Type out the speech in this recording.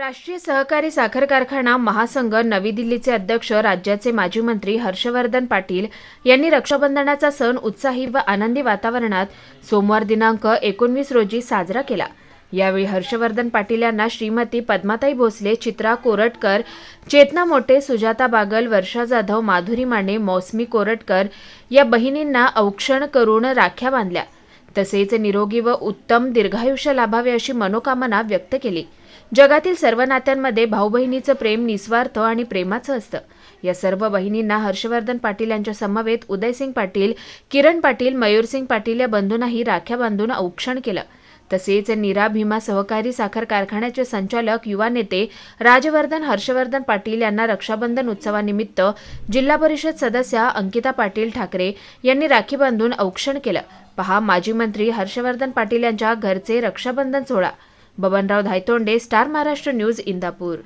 राष्ट्रीय सहकारी साखर कारखाना महासंघ नवी दिल्लीचे अध्यक्ष राज्याचे माजी मंत्री हर्षवर्धन पाटील यांनी रक्षाबंधनाचा सण उत्साही व आनंदी वातावरणात सोमवार दिनांक एकोणवीस रोजी साजरा केला. यावेळी हर्षवर्धन पाटील यांना श्रीमती पद्माताई भोसले चित्रा कोरटकर चेतना मोटे सुजाता बागल वर्षा जाधव माधुरी माने मौसमी कोरटकर या बहिणींना औक्षण करून राख्या बांधल्या. तसेच निरोगी व उत्तम दीर्घायुष्य लाभावे अशी मनोकामना व्यक्त केली. जगातील सर्व नात्यांमध्ये भाऊ बहिणीचं प्रेम निस्वार्थ आणि प्रेमाचं असतं. या सर्व बहिणींना हर्षवर्धन पाटील यांच्या समवेत उदयसिंग पाटील किरण पाटील मयूरसिंग पाटील या बंधूंनाही राख्या बांधून औक्षण केलं. तसेच निरा भीमा सहकारी साखर कारखान्याचे संचालक युवा नेते राजवर्धन हर्षवर्धन पाटील यांना रक्षाबंधन उत्सवानिमित्त जिल्हा परिषद सदस्या अंकिता पाटील ठाकरे यांनी राखी बांधून औक्षण केलं. पहा माजी मंत्री हर्षवर्धन पाटील यांच्या घरचे रक्षाबंधन सोहळा. Babanrao Dhaytonde Star Maharashtra News Indapur.